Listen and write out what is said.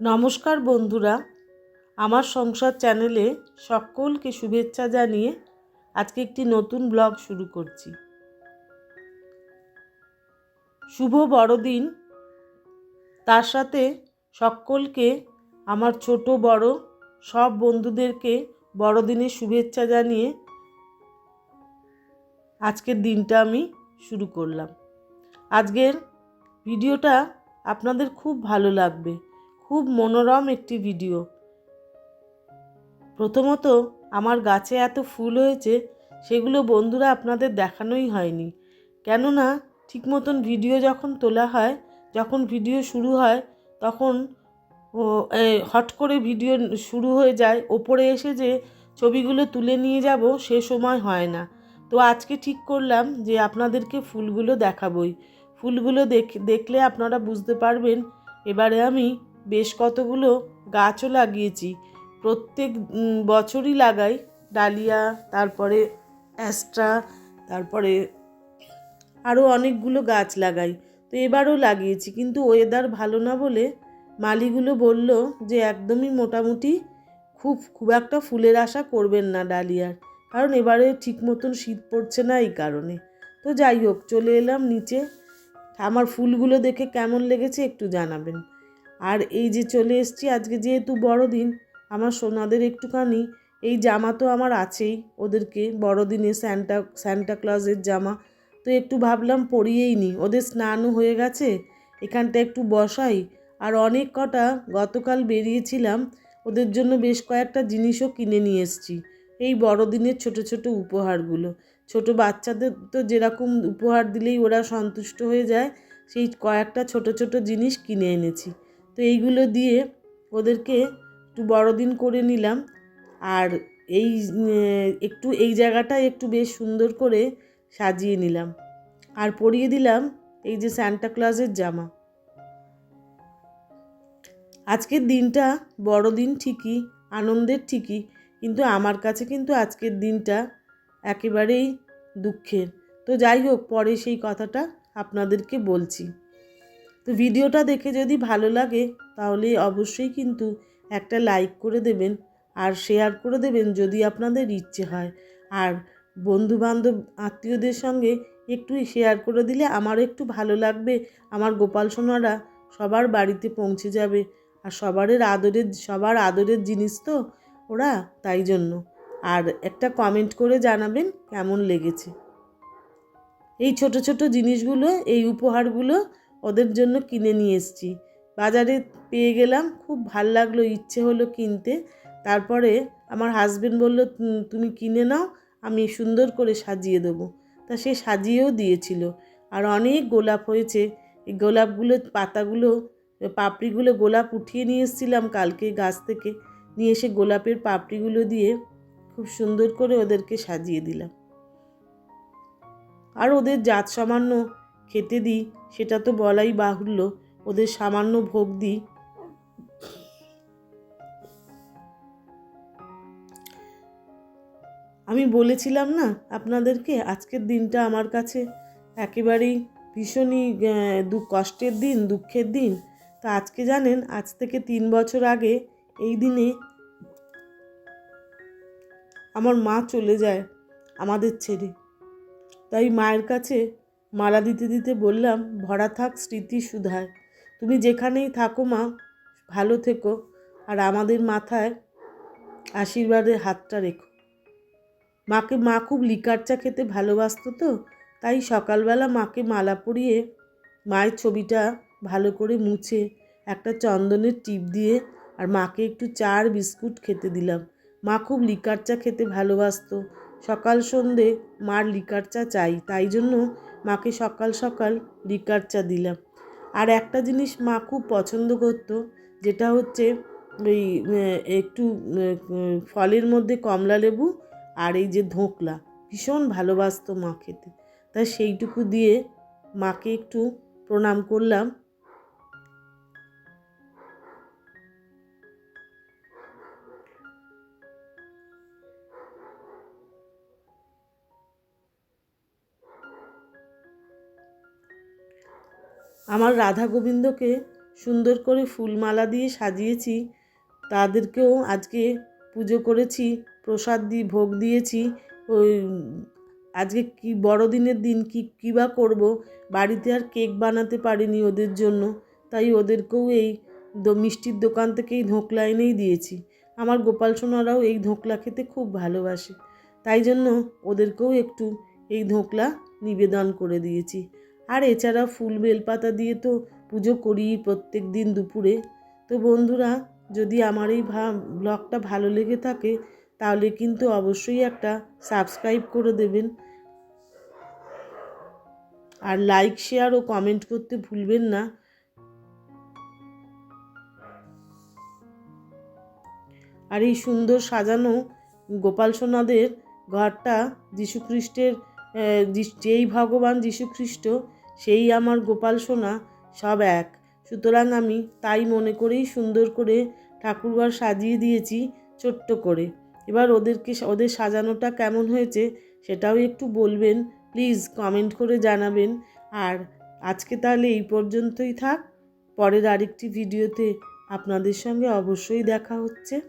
নমস্কার বন্ধুরা, আমার সংসার চ্যানেলে সকলকে শুভেচ্ছা জানিয়ে আজকে একটি নতুন ব্লগ শুরু করছি। শুভ বড়দিন। তার সাথে সকলকে, আমার ছোট, বড়, সব বন্ধুদেরকে বড়দিনের শুভেচ্ছা জানিয়ে আজকের দিনটা আমি শুরু করলাম। আজকের ভিডিওটা আপনাদের খুব ভালো লাগবে। খুব মনোরম একটি ভিডিও। প্রথমত, আমার গাছে এত ফুল হয়েছে, সেগুলো বন্ধুরা আপনাদের দেখানোই হয়নি। কেননা ঠিক মতন ভিডিও যখন তোলা হয়, যখন ভিডিও শুরু হয়, তখন হট করে ভিডিও শুরু হয়ে যায়, ওপরে এসে যে ছবিগুলো তুলে নিয়ে যাব, সে সময় হয় না। তো আজকে ঠিক করলাম যে আপনাদেরকে ফুলগুলো দেখাবই। ফুলগুলো দেখ, দেখলে আপনারা বুঝতে পারবেন, এবারে আমি বেশ কতগুলো গাছও লাগিয়েছি। প্রত্যেক বছরই লাগাই। ডালিয়া, তারপরে অ্যাস্ট্রা, তারপরে আরও অনেকগুলো গাছ লাগাই। তো এবারও লাগিয়েছি, কিন্তু ওয়েদার ভালো না বলে মালিগুলো বলল যে একদমই মোটামুটি খুব খুব একটা ফুলের আশা করবেন না ডালিয়ার। কারণ এবারে ঠিক মতন শীত পড়ছে না এই কারণে। তো যাই হোক, চলে এলাম নিচে। আমার ফুলগুলো দেখে কেমন লেগেছে একটু জানাবেন। আর এই যে চলে এসছি, আজকে যেহেতু বড়দিন, আমার সোনাদের একটুখানি, এই জামা তো আমার আছেই ওদেরকে, বড়দিনে স্যান্টা স্যান্টা ক্লজের জামা। তো একটু ভাবলাম পরিয়েই নি ওদের স্নানও হয়ে গেছে, এখানটা একটু বসাই। আর অনেক কটা গতকাল বেরিয়েছিলাম, ওদের জন্য বেশ কয়েকটা জিনিসও কিনে নিয়ে এসেছি। এই বড়দিনের ছোট ছোট উপহারগুলো। ছোট বাচ্চাদের তো যেরকম উপহার দিলেই ওরা সন্তুষ্ট হয়ে যায়, সেই কয়েকটা ছোট ছোট জিনিস কিনে এনেছি। তো এইগুলো দিয়ে ওদেরকে একটু বড়দিন করে নিলাম। আর এই একটু এই জায়গাটা একটু বেশ সুন্দর করে সাজিয়ে নিলাম। আর পরিয়ে দিলাম এই যে স্যান্টা ক্লজের জামা। আজকের দিনটা বড়দিন ঠিকই, আনন্দের ঠিকই, কিন্তু আমার কাছে কিন্তু আজকের দিনটা একেবারেই দুঃখের। তো যাই হোক, পরে সেই কথাটা আপনাদেরকে বলছি। তো ভিডিওটা দেখে যদি ভালো লাগে, তাহলে অবশ্যই কিন্তু একটা লাইক করে দেবেন আর শেয়ার করে দেবেন যদি আপনাদের ইচ্ছে হয়। আর বন্ধু বান্ধব আত্মীয়দের সঙ্গে একটু শেয়ার করে দিলে আমারও একটু ভালো লাগবে। আমার গোপাল সোনারা সবার বাড়িতে পৌঁছে যাবে আর সবারের আদরের, সবার আদরের জিনিস তো ওরা, তাই জন্য। আর একটা কমেন্ট করে জানাবেন কেমন লেগেছে। এই ছোট ছোট জিনিসগুলো, এই উপহারগুলো ওদের জন্য কিনে নিয়ে এসেছি। বাজারে পেয়ে গেলাম, খুব ভালো লাগল, ইচ্ছে হলো কিনতে। তারপরে আমার হাজবেন্ড বলল তুমি কিনে নাও, আমি সুন্দর করে সাজিয়ে দেবো। তা সে সাজিয়েও দিয়েছিল। আর অনেক গোলাপ হয়েছে। এই গোলাপগুলো, পাতাগুলো, পাপড়িগুলো গোলাপ উঠিয়ে নিয়ে এসেছিলাম কালকে গাছ থেকে। নিয়ে এসে গোলাপের পাপড়িগুলো দিয়ে খুব সুন্দর করে ওদেরকে সাজিয়ে দিলাম। আর ওদের জাত সামান্য খেতে দিই, সেটা তো বলাই বাহুল্য। ওদের সামান্য ভোগ দিই। আমি বলেছিলাম না আপনাদেরকে, আজকের দিনটা আমার কাছে একেবারেই ভীষণই দু কষ্টের দিন, দুঃখের দিন। তা আজকে জানেন, আজ থেকে তিন বছর আগে এই দিনে আমার মা চলে যায় আমাদের ছেড়ে। তাই মায়ের কাছে মালা দিতে দিতে বললাম, ভরা থাক, স্মৃতি সুধায়। তুমি যেখানেই থাকো মা, ভালো থেকো। আর আমাদের মাথায় আশীর্বাদের হাতটা রেখো। মাকে, মা খুব লিকার চা খেতে ভালোবাসতো তো, তাই সকালবেলা মাকে মালা পরিয়ে মায়ের ছবিটা ভালো করে মুছে একটা চন্দনের টিপ দিয়ে আর মাকে একটু চা আর বিস্কুট খেতে দিলাম। মা খুব লিকার চা খেতে ভালোবাসতো। সকাল সন্ধে মার লিকার চা চাই, তাই জন্য মাকে সকাল সকাল লিকার চা দিলাম। আর একটা জিনিস মা খুব পছন্দ করতো, যেটা হচ্ছে ওই একটু ফলের মধ্যে কমলা লেবু আর এই যে ধোকলা। ভীষণ ভালোবাসতো মা খেতে। তাই সেইটুকু দিয়ে মাকে একটু প্রণাম করলাম। আমার রাধা গোবিন্দকে সুন্দর করে ফুলমালা দিয়ে সাজিয়েছি, তাদেরকেও আজকে পুজো করেছি, প্রসাদ দিয়ে ভোগ দিয়েছি, ওই আজকে কি বড়দিনের দিন কি, কী বা করব, বাড়িতে আর কেক বানাতে পারিনি ওদের জন্য, তাই ওদেরকেও এই মিষ্টির দোকান থেকেই ধোকলা এনেই দিয়েছি। আমার গোপাল সোনারাও এই ধোকলা খেতে খুব ভালোবাসে, তাই জন্য ওদেরকেও একটু এই ধোকলা নিবেদন করে দিয়েছি। আর এছাড়া ফুল বেলপাতা দিয়ে তো পুজো করি প্রত্যেক দিন দুপুরে। তো বন্ধুরা, যদি আমার এই ব্লগটা ভালো লেগে থাকে, তাহলে কিন্তু অবশ্যই একটা সাবস্ক্রাইব করে দেবেন। আর লাইক, শেয়ার ও কমেন্ট করতে ভুলবেন না। আর এই সুন্দর সাজানো গোপাল সোনাদের ঘরটা যীশুখ্রিস্টের যেই ভগবান যীশুখ্রিস্ট সেই আমার গোপাল সোনা সব এক। সুতরাং আমি তাই মনে করেই সুন্দর করে ঠাকুরঘর সাজিয়ে দিয়েছি ছোট্ট করে। এবার ওদেরকে ওদের সাজানোটা কেমন হয়েছে সেটাও একটু বলবেন। প্লিজ কমেন্ট করে জানাবেন। আর আজকে তাহলে এই পর্যন্তই থাক। পরের আরেকটি ভিডিওতে আপনাদের সঙ্গে অবশ্যই দেখা হচ্ছে।